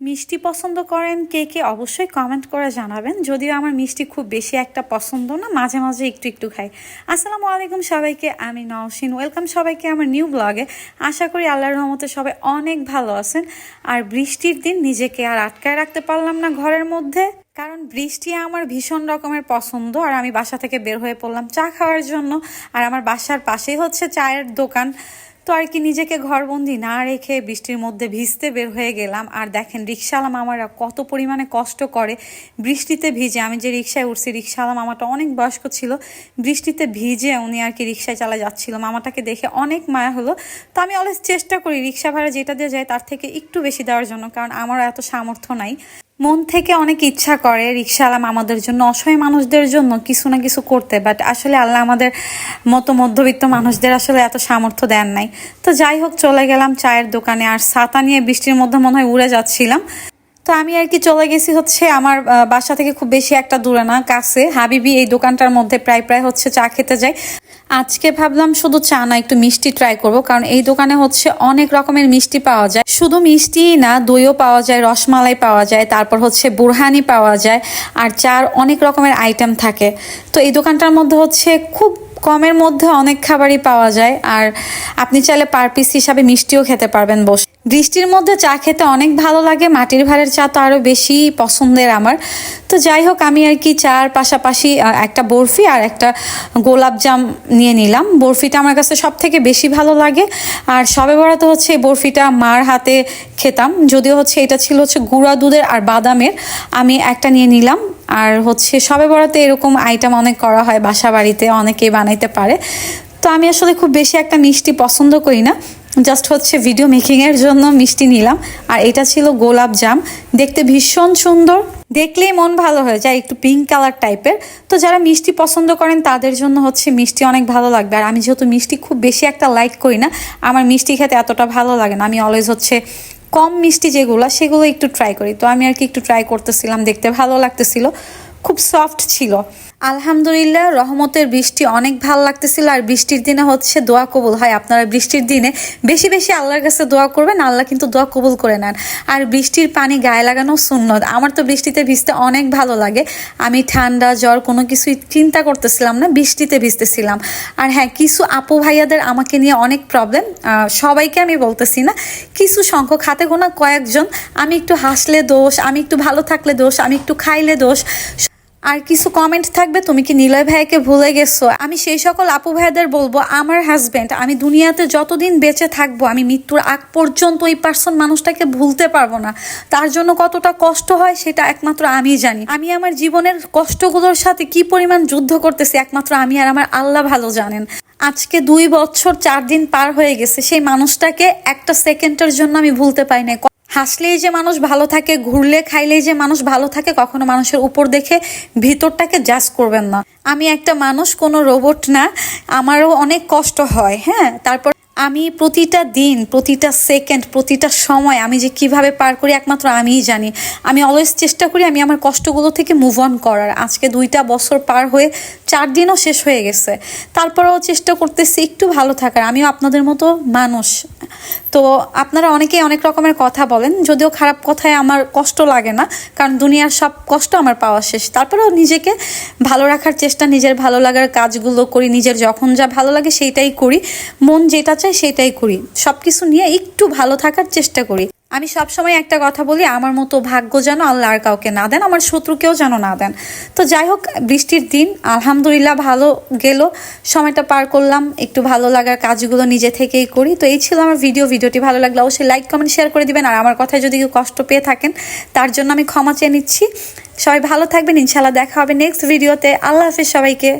মিষ্টি পছন্দ করেন কে কে অবশ্যই কমেন্ট করে জানাবেন। যদিও আমার মিষ্টি খুব বেশি একটা পছন্দ না, মাঝে মাঝে একটু একটু খাই। আসসালামু আলাইকুম সবাইকে, আমি নওশিন। ওয়েলকাম সবাইকে আমার নিউ ব্লগে আশা করি আল্লাহর রহমতে সবাই অনেক ভালো আছেন। আর বৃষ্টির দিন নিজেকে আর আটকায় রাখতে পারলাম না ঘরের মধ্যে। কারণ বৃষ্টি আমার ভীষণ রকমের পছন্দ, আর আমি বাসা থেকে বের হয়ে পড়লাম চা খাওয়ার জন্য। আর আমার বাসার পাশেই হচ্ছে চায়ের দোকান। তো আর কি নিজেকে ঘরবন্দি না রেখে বৃষ্টির মধ্যে ভিজতে বের হয়ে গেলাম। আর দেখেন রিক্সাওয়ালা মামারা কত পরিমাণে কষ্ট করে বৃষ্টিতে ভিজে। আমি যে রিক্সায় উঠছি রিক্সাওয়ালা মামাটা অনেক বয়স্ক ছিল, বৃষ্টিতে ভিজে উনি আর কি রিক্সায় চালা যাচ্ছিল। মামাটাকে দেখে অনেক মায়া হলো। তো আমি অলওয়েজ চেষ্টা করি রিক্সা ভাড়া যেটা দিয়ে যায় তার থেকে একটু বেশি দেওয়ার জন্য, কারণ আমারও এত সামর্থ্য নাই। মন থেকে অনেক ইচ্ছা করে রিক্সাওয়ালা আমাদের জন্য, অসহায় মানুষদের জন্য কিছু না কিছু করতে বাট আসলে আল্লাহ আমাদের মতো মধ্যবিত্ত মানুষদের আসলে এত সামর্থ্য দেন নাই। তো যাই হোক, চলে গেলাম চায়ের দোকানে, আর ছাতা নিয়ে বৃষ্টির মধ্যে মনে হয় উড়ে যাচ্ছিলাম। তো আমি আর কি চলে গেছি হচ্ছে আমার বাসা থেকে খুব বেশি একটা দূরে না, কাছে। হাবিবি এই দোকানটার মধ্যে প্রায় প্রায় হচ্ছে চা খেতে যাই আজকে ভাবলাম শুধু চা না, একটু মিষ্টি ট্রাই করব, কারণ এই দোকানে হচ্ছে অনেক রকমের মিষ্টি পাওয়া যায়। শুধু মিষ্টিই না, দইও পাওয়া যায়, রসমালাই পাওয়া যায়, তারপর হচ্ছে বুরহানি পাওয়া যায়, আর চার অনেক রকমের আইটেম থাকে। তো এই দোকানটার মধ্যে হচ্ছে খুব কমের মধ্যে অনেক খাবারই পাওয়া যায়, আর আপনি চাইলে পার পিস হিসাবে মিষ্টিও খেতে পারবেন বসে বৃষ্টির মধ্যে চা খেতে অনেক ভালো লাগে, মাটির ভাড়ের চা তো আরও বেশি পছন্দের আমার। তো যাই হোক, আমি আর কি চার পাশাপাশি একটা বরফি আর একটা গোলাপ জাম নিয়ে নিলাম। বরফিটা আমার কাছে সব থেকে বেশি ভালো লাগে, আর সবে বরাতে হচ্ছে এই বরফিটা মার হাতে খেতাম। যদিও হচ্ছে এটা ছিল হচ্ছে গুঁড়া দুধের আর বাদামের, আমি একটা নিয়ে নিলাম। আর হচ্ছে সবে বরাতে এরকম আইটেম অনেক করা হয় বাসা বাড়িতে অনেকেই বানাইতে পারে। তো আমি আসলে খুব বেশি একটা মিষ্টি পছন্দ করি না। জাস্ট হচ্ছে ভিডিও মেকিংয়ের জন্য মিষ্টি নিলাম। আর এটা ছিল গোলাপ জাম। দেখতে ভীষণ সুন্দর। দেখলেই মন ভালো হয়ে যায় একটু পিঙ্ক কালার টাইপের তো যারা মিষ্টি পছন্দ করেন, তাদের জন্য হচ্ছে মিষ্টি অনেক ভালো লাগবে। আর আমি যেহেতু মিষ্টি খুব বেশি একটা লাইক করি না, আমার মিষ্টি খেতে এতটা ভালো লাগে না। আমি অলওয়েজ হচ্ছে কম মিষ্টি যেগুলো, সেগুলো একটু ট্রাই করি। তো আমি আর কি একটু ট্রাই করতেছিলাম, দেখতে ভালো লাগতেছিল। খুব সফট ছিল। আলহামদুলিল্লাহ, রহমতের বৃষ্টি অনেক ভালো লাগতেছিল আর বৃষ্টির দিনে হচ্ছে দোয়া কবুল হয়। আপনারা বৃষ্টির দিনে বেশি বেশি আল্লাহর কাছে দোয়া করবেন, আল্লাহ কিন্তু দোয়া কবুল করে নেন। আর বৃষ্টির পানি গায়ে লাগানো সুন্নত। আমার তো বৃষ্টিতে ভিজতে অনেক ভালো লাগে। আমি ঠান্ডা, জ্বর কোনো কিছুই চিন্তা করতেছিলাম না, বৃষ্টিতে ভিজতেছিলাম। আর হ্যাঁ কিছু আপু ভাইয়াদের আমাকে নিয়ে অনেক প্রবলেম সবাইকে আমি বলতেছি না। কিছু সংখ্যক হাতে গোনা কয়েকজন, আমি একটু হাসলে দোষ, আমি একটু ভালো থাকলে দোষ, আমি একটু খাইলে দোষ। আর কিছু কমেন্ট থাকবে, তুমি কি নিলয় ভাইকে ভুলে গেছো? আমি সেই সকল আপু ভাইদের বলব, আমার হাজবেন্ড আমি দুনিয়াতে যতদিন বেঁচে থাকব, আমি মৃত্যুর আগ পর্যন্ত ওই পার্সন মানুষটাকে ভুলতে পারব না। তার জন্য কতটা কষ্ট হয় সেটা একমাত্র আমিই জানি। আমি আমার জীবনের কষ্টগুলোর সাথে কি পরিমাণ যুদ্ধ করতেছি একমাত্র আমি আর আমার আল্লাহ ভালো জানেন। আজকে দুই বছর চার দিন পার হয়ে গেছে, সেই মানুষটাকে একটা সেকেন্ডের জন্য আমি ভুলতে পারি না হাসলেই যে মানুষ ভালো থাকে, ঘুরলে, খাইলেই যে মানুষ ভালো থাকে, কখনো মানুষের উপর দেখে ভিতরটাকে জাজ করবেন না। আমি একটা মানুষ, কোনো রোবট না, আমারও অনেক কষ্ট হয় হ্যাঁ? তারপর আমি প্রতিটা দিন, প্রতিটা সেকেন্ড প্রতিটা সময় আমি যে কীভাবে পার করি একমাত্র আমিই জানি। আমি অলওয়েজ চেষ্টা করি আমি আমার কষ্টগুলো থেকে মুভ অন করার। আজকে দুইটা বছর পার হয়ে চার দিনও শেষ হয়ে গেছে। তারপরেও চেষ্টা করতেছি একটু ভালো থাকার। আমিও আপনাদের মতো মানুষ। তো আপনারা অনেকেই অনেক রকমের কথা বলেন, যদিও খারাপ কথায় আমার কষ্ট লাগে না, কারণ দুনিয়ার সব কষ্ট আমার পাওয়া শেষ। তারপরেও নিজেকে ভালো রাখার চেষ্টা, নিজের ভালো লাগার কাজগুলো করি, নিজের যখন যা ভালো লাগে সেইটাই করি। মন যেটা চায় সেটাই করি। সব কিছু নিয়ে একটু ভালো থাকার চেষ্টা করি। আমি সবসময় একটা কথা বলি, আমার মতো ভাগ্য যেন আল্লাহ আর কাউকে না দেন, আমার শত্রুকেও যেন না দেন। তো যাই হোক, বৃষ্টির দিন, আলহামদুলিল্লাহ ভালো গেল। সময়টা পার করলাম, একটু ভালো লাগার কাজগুলো নিজে থেকেই করি। তো এই ছিল আমার ভিডিও ভিডিওটি ভালো লাগলে অবশ্যই লাইক কমেন্ট শেয়ার করে দিবেন। আর আমার কথায় যদি কেউ কষ্ট পেয়ে থাকেন, তার জন্য আমি ক্ষমা চেয়ে নিচ্ছি। সবাই ভালো থাকবেন ইনশাল্লাহ দেখা হবে নেক্সট ভিডিওতে আল্লাহ হাফিজ সবাইকে।